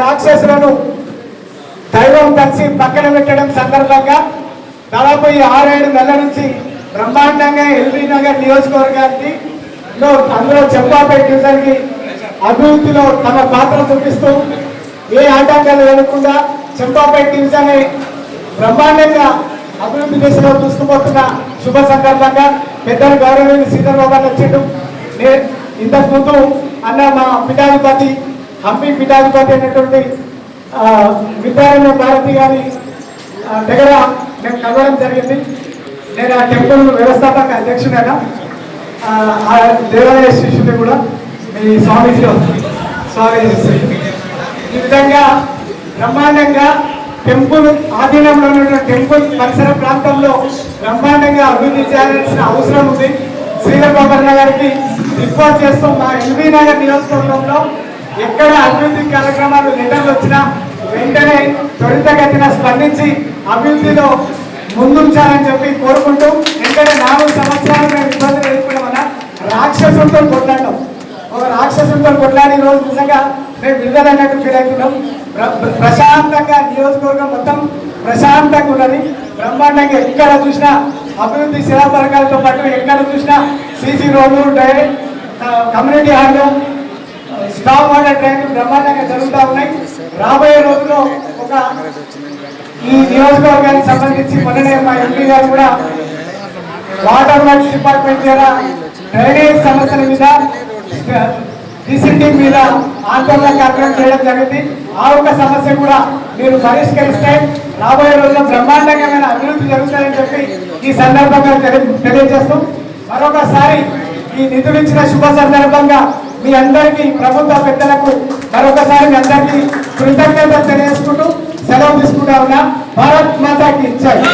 రాక్షసులను దైవం కలిసి పక్కన పెట్టడం సందర్భంగా దాదాపు ఈ ఆరేడు నెలల నుంచి బ్రహ్మాండంగా ఎల్బీ నగర్ నియోజకవర్గానికి లో అందులో చెంపాపేట డివిజన్కి అభివృద్ధిలో తమ పాత్ర చూపిస్తూ ఏ ఆటంకాలు లేకుండా చెంపాపేట డివిజన్ బ్రహ్మాండంగా అభివృద్ధి దిశలో చూసుకుపోతున్న శుభ సందర్భంగా పెద్దలు గౌరవమైన శ్రీధర్ బాబు గారు వచ్చిండు ఇంతకు ముందు అన్న మా పీఠాధిపతి హంపి పీఠాధిపతి అయినటువంటి ఆ, విద్యారణ్య భారతి గారి దగ్గర నేను కలవడం జరిగింది. నేను ఆ టెంపుల్ వ్యవస్థాపక అధ్యక్షుడైనా ఆ, ఆ దేవాలయ శిష్యుడు కూడా మీ స్వామీజీ స్వామీజీ ఈ విధంగా బ్రహ్మాండంగా టెంపుల్ ఆధీనంలో ఉన్న టెంపుల్ పరిసర ప్రాంతంలో బ్రహ్మాండంగా అభివృద్ధి చేయాల్సిన అవసరం ఉంది. శ్రీధర్ బాబన్న గారికి రిపోర్ట్ చేస్తూ మా ఎల్బీ నగర్ నియోజకవర్గంలో ఎక్కడ అభివృద్ధి కార్యక్రమాలు లెటర్లు వచ్చినా వెంటనే త్వరితగతిన స్పందించి అభివృద్ధిలో ముందుంచాలని చెప్పి కోరుకుంటూ ఎందుకంటే నాలుగు సంవత్సరాలు మేము ఇబ్బందులు ఎదుర్కోవడం వల్ల రాక్షసులతో కొట్లాడటం ఒక రాక్షసులతో కొట్లాడి రోజు నిజంగా మేము విడుదల ఫీల్ అవుతున్నాం. ప్రశాంతంగా నియోజకవర్గం మొత్తం ప్రశాంతంగా ఉన్నది. బ్రహ్మాండంగా ఎక్కడ చూసినా అభివృద్ధి శిలాపరకాలతో పాటు ఎక్కడ చూసినా సీసీ రోడ్లు direct community hall stop water ట్రైన్లు బ్రహ్మాండంగా జరుగుతూ ఉన్నాయి. రాబోయే రోజుల్లో ఒక ఈ నియోజకవర్గానికి సంబంధించి మొన్ననే మా ఎంపీ గారు కూడా వాటర్ వర్క్స్ డిపార్ట్మెంట్ ద్వారా డ్రైనేజ్ సమస్యల మీద డిసిటింగ్ మీద ఆందోళన కార్యక్రమం చేయడం జరిగింది. ఆ ఒక్క సమస్య కూడా మీరు పరిష్కరిస్తే రాబోయే రోజుల్లో బ్రహ్మాండంగా అభివృద్ధి జరుగుతుంది ఈ సందర్భంగా తెలి- తెలియజేస్తూ మరొకసారి ఈ నిధులు ఇచ్చిన శుభ సందర్భంగా మీ అందరికీ ప్రభుత్వ పెద్దలకు మరొకసారి మీ అందరికీ కృతజ్ఞత తెలియజేసుకుంటూ సెలవు తీసుకుంటా ఉన్నా. భారత్ మాతాకి ఇచ్చారు